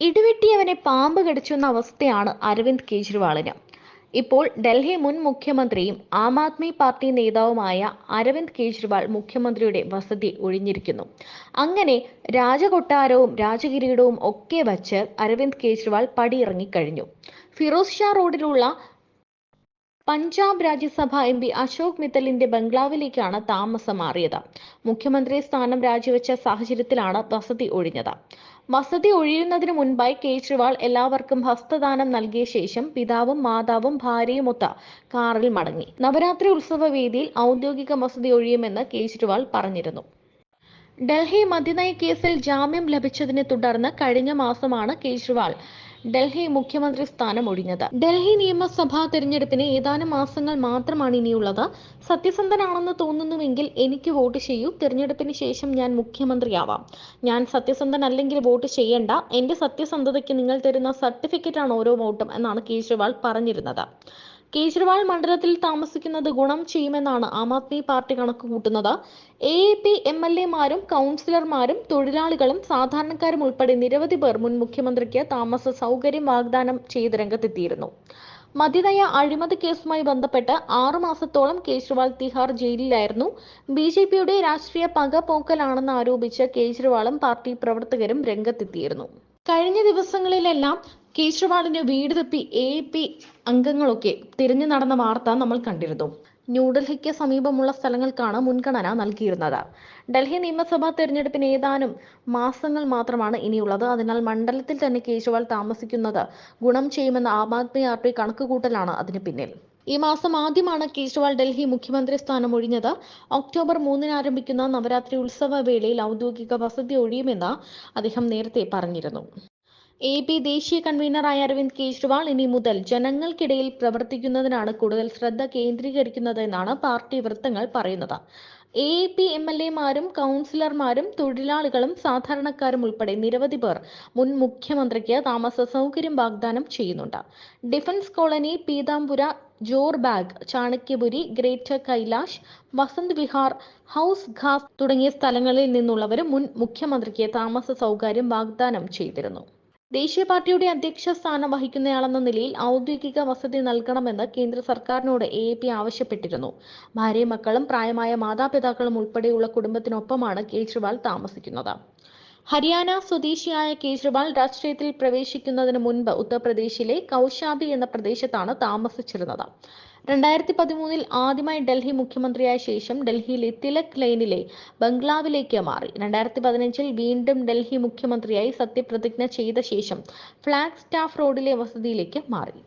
ഇടിവെട്ടിയവനെ പാമ്പ് കടിച്ചെന്ന അവസ്ഥയാണ് അരവിന്ദ് കെജ്രിവാളിന്. ഇപ്പോൾ ഡൽഹി മുൻ മുഖ്യമന്ത്രിയും ആം ആദ്മി പാർട്ടി നേതാവുമായ അരവിന്ദ് കെജ്രിവാൾ മുഖ്യമന്ത്രിയുടെ വസതി ഒഴിഞ്ഞിരിക്കുന്നു. അങ്ങനെ രാജകൊട്ടാരവും രാജകിരീടവും ഒക്കെ വച്ച് അരവിന്ദ് കെജ്രിവാൾ പടിയിറങ്ങിക്കഴിഞ്ഞു. ഫിറോസ് ഷാ റോഡിലുള്ള പഞ്ചാബ് രാജ്യസഭ എം പി അശോക് മിത്തലിന്റെ ബംഗ്ലാവിലേക്കാണ് താമസം മാറിയത്. മുഖ്യമന്ത്രി സ്ഥാനം രാജിവെച്ച സാഹചര്യത്തിലാണ് വസതി ഒഴിഞ്ഞത്. വസതി ഒഴിയുന്നതിന് മുൻപായി കേജ്രിവാൾ എല്ലാവർക്കും ഹസ്തദാനം നൽകിയ ശേഷം പിതാവും മാതാവും ഭാര്യയുമൊത്ത് കാറിൽ മടങ്ങി. നവരാത്രി ഉത്സവ വേദിയിൽ ഔദ്യോഗിക വസതി ഒഴിയുമെന്ന് കേജ്രിവാൾ പറഞ്ഞിരുന്നു. ഡൽഹി മദ്യനയ കേസിൽ ജാമ്യം ലഭിച്ചതിനെ തുടർന്ന് കഴിഞ്ഞ മാസമാണ് കേജ്രിവാൾ ഡൽഹി മുഖ്യമന്ത്രി സ്ഥാനം ഒഴിഞ്ഞത് ഡൽഹി നിയമസഭാ തെരഞ്ഞെടുപ്പിന് ഏതാനും മാസങ്ങൾ മാത്രമാണ് ഇനിയുള്ളത്. സത്യസന്ധനാണെന്ന് തോന്നുന്നുവെങ്കിൽ എനിക്ക് വോട്ട് ചെയ്യൂ. തെരഞ്ഞെടുപ്പിന് ശേഷം ഞാൻ മുഖ്യമന്ത്രിയാവാം. ഞാൻ സത്യസന്ധനല്ലെങ്കിൽ വോട്ട് ചെയ്യേണ്ട. എന്റെ സത്യസന്ധതയ്ക്ക് നിങ്ങൾ തരുന്ന സർട്ടിഫിക്കറ്റാണ് ഓരോ വോട്ടും എന്നാണ് കേജ്രിവാൾ പറഞ്ഞിരുന്നത്. കേജ്രിവാൾ മണ്ഡലത്തിൽ താമസിക്കുന്നത് ഗുണം ചെയ്യുമെന്നാണ് ആം ആദ്മി പാർട്ടി കണക്ക് കൂട്ടുന്നത് എ പി എം എൽ എമാരും കൗൺസിലർമാരും തൊഴിലാളികളും സാധാരണക്കാരും ഉൾപ്പെടെ നിരവധി പേർ മുൻ മുഖ്യമന്ത്രിക്ക് താമസ സൗകര്യം വാഗ്ദാനം ചെയ്ത് രംഗത്തെത്തിയിരുന്നു. മതിനയ അഴിമതി കേസുമായി ബന്ധപ്പെട്ട് ആറു മാസത്തോളം കേജ്രിവാൾ തിഹാർ ജയിലിലായിരുന്നു. ബി ജെ പിയുടെ രാഷ്ട്രീയ പക പോക്കലാണെന്ന് ആരോപിച്ച് കേജ്രിവാളും പാർട്ടി പ്രവർത്തകരും രംഗത്തെത്തിയിരുന്നു. കഴിഞ്ഞ ദിവസങ്ങളിലെല്ലാം കേജ്രിവാളിന് വീട് തപ്പി എ പി അംഗങ്ങളൊക്കെ തിരഞ്ഞു നടന്ന വാർത്ത നമ്മൾ കണ്ടിരുന്നു. ന്യൂഡൽഹിക്ക് സമീപമുള്ള സ്ഥലങ്ങൾക്കാണ് മുൻഗണന നൽകിയിരുന്നത്. ഡൽഹി നിയമസഭാ തെരഞ്ഞെടുപ്പിന് ഏതാനും മാസങ്ങൾ മാത്രമാണ് ഇനിയുള്ളത്. അതിനാൽ മണ്ഡലത്തിൽ തന്നെ കേജ്രിവാൾ താമസിക്കുന്നത് ഗുണം ചെയ്യുമെന്ന ആം ആദ്മി പാർട്ടി കണക്കുകൂട്ടലാണ് അതിന് പിന്നിൽ. ഈ മാസം ആദ്യമാണ് കേജ്രിവാൾ ഡൽഹി മുഖ്യമന്ത്രി സ്ഥാനം ഒഴിഞ്ഞത്. ഒക്ടോബർ മൂന്നിന് ആരംഭിക്കുന്ന നവരാത്രി ഉത്സവ വേളയിൽ ഔദ്യോഗിക വസതി ഒഴിയുമെന്ന് അദ്ദേഹം നേരത്തെ പറഞ്ഞിരുന്നു. എ പി ദേശീയ കൺവീനറായ അരവിന്ദ് കേജ്രിവാൾ ഇനി മുതൽ ജനങ്ങൾക്കിടയിൽ പ്രവർത്തിക്കുന്നതിനാണ് കൂടുതൽ ശ്രദ്ധ കേന്ദ്രീകരിക്കുന്നതെന്നാണ് പാർട്ടി വൃത്തങ്ങൾ പറയുന്നത്. എ പി എം എൽ എമാരും കൗൺസിലർമാരും തൊഴിലാളികളും സാധാരണക്കാരും ഉൾപ്പെടെ നിരവധി പേർ മുൻ മുഖ്യമന്ത്രിക്ക് താമസ സൗകര്യം വാഗ്ദാനം ചെയ്യുന്നുണ്ട്. Defence Colony Pitampura Jorbagh Chanakyapuri Greater Kailash Vasant Vihar Hauz Khas തുടങ്ങിയ സ്ഥലങ്ങളിൽ നിന്നുള്ളവരും മുൻ മുഖ്യമന്ത്രിക്ക് താമസ സൗകര്യം വാഗ്ദാനം ചെയ്തിരുന്നു. ദേശീയ പാർട്ടിയുടെ അധ്യക്ഷ സ്ഥാനം വഹിക്കുന്നയാളെന്ന നിലയിൽ ഔദ്യോഗിക വസതി നൽകണമെന്ന് കേന്ദ്ര സർക്കാരിനോട് എ എ പി ആവശ്യപ്പെട്ടിരുന്നു. ഭാര്യയും മക്കളും പ്രായമായ മാതാപിതാക്കളും ഉൾപ്പെടെയുള്ള കുടുംബത്തിനൊപ്പമാണ് കേജ്രിവാൾ താമസിക്കുന്നത്. ഹരിയാന സ്വദേശിയായ കേജ്രിവാൾ രാഷ്ട്രീയത്തിൽ പ്രവേശിക്കുന്നതിന് മുൻപ് ഉത്തർപ്രദേശിലെ കൗശാബി എന്ന പ്രദേശത്താണ് താമസിച്ചിരുന്നത്. രണ്ടായിരത്തി പതിമൂന്നിൽ ആദ്യമായി ഡൽഹി മുഖ്യമന്ത്രിയായ ശേഷം ഡൽഹിയിലെ തിലക് ലൈനിലെ ബംഗ്ലാവിലേക്ക് മാറി. രണ്ടായിരത്തി പതിനഞ്ചിൽ വീണ്ടും ഡൽഹി മുഖ്യമന്ത്രിയായി സത്യപ്രതിജ്ഞ ചെയ്ത ശേഷം ഫ്ലാഗ് സ്റ്റാഫ് റോഡിലെ വസതിയിലേക്ക് മാറി.